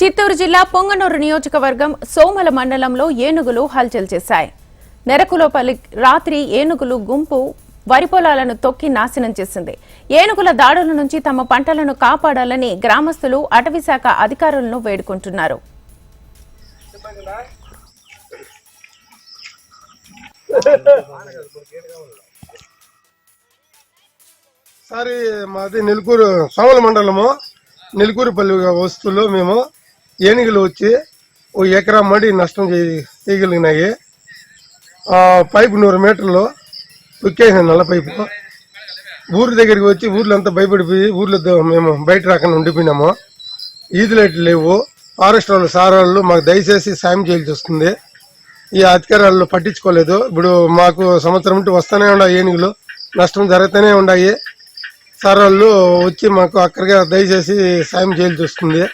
చిత్తూరు జిల్లా పొంగనూరు నియోజకవర్గం సోమల మండలంలో ఏనుగులు హల్చల్ చేశాయి. నెరకులోపలి రాత్రి ఏనుగులు గుంపు వరి పొలాలను తొక్కి నాశనం చేసింది. ఏనుగుల దాడుల నుంచి తమ పంటలను కాపాడాలని గ్రామస్తులు అటవీశాఖ అధికారులను వేడుకుంటున్నారు. సారీ మాది నిలుకూరు సోమల మండలము. నెలకూరుపల్లి వస్తువులు మేము ఏనుగులు వచ్చి ఓ ఎకరా మడి నష్టం చేయగలిగినాయి. ఆ, పైపు నూరు మీటర్లు తొక్కేసిన నల్ల పైపు ఊరి దగ్గరికి వచ్చి ఊర్లో అంతా భయపడిపోయి ఊర్లో మేము బయట రాకుండా ఉండిపోయినాము. ఈదు లైట్లు లేవు. ఫారెస్ట్ వాళ్ళు సార్ వాళ్ళు మాకు దయచేసి సాయం చేయాల్సి వస్తుంది. ఈ అధికారాలు పట్టించుకోలేదు. ఇప్పుడు మాకు సంవత్సరం ఉంటే వస్తూనే ఉన్నాయి ఏనుగులు. నష్టం జరుగుతూనే ఉన్నాయి. సార్ వాళ్ళు వచ్చి మాకు అక్కడిగా దయచేసి సాయం చేయాల్సి వస్తుంది.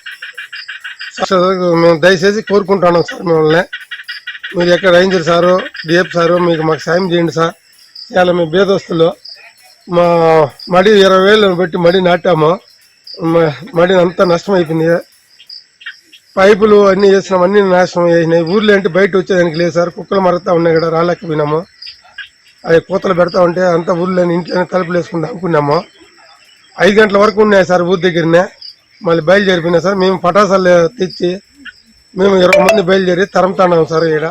మేము దయచేసి కోరుకుంటున్నాం సార్ మిమ్మల్ని. మీరు ఎక్కడ రేంజర్ సారు డిఎఫ్ సారు మీకు మాకు సాయం చేయండి సార్. చాలా మీ బేదస్తులు మా మడి ఇరవై వేలు పెట్టి మడి నాటాము. మడి అంతా నష్టం అయిపోయింది. పైపులు అన్నీ వేసినాం అన్ని నాశనం అయినాయి. ఊర్లో అంటే బయట వచ్చేదానికి లేదు సార్. కుక్కలు మరతా ఉన్నాయి కూడా రాలేకపోయినాము అవి కూతలు పెడతా ఉంటే అంతా ఊర్లో ఇంట్లోనే తలుపులు వేసుకుందాం అనుకున్నాము ఐదు గంటల వరకు ఉన్నాయి సార్ ఊరి దగ్గరనే. మళ్ళీ బయలుదేరిపోయినా సార్ మేము పటాసాలు తెచ్చి మేము ఇరవై మంది బయలుదేరి తరంతాన్నాం సార్ ఇక్కడ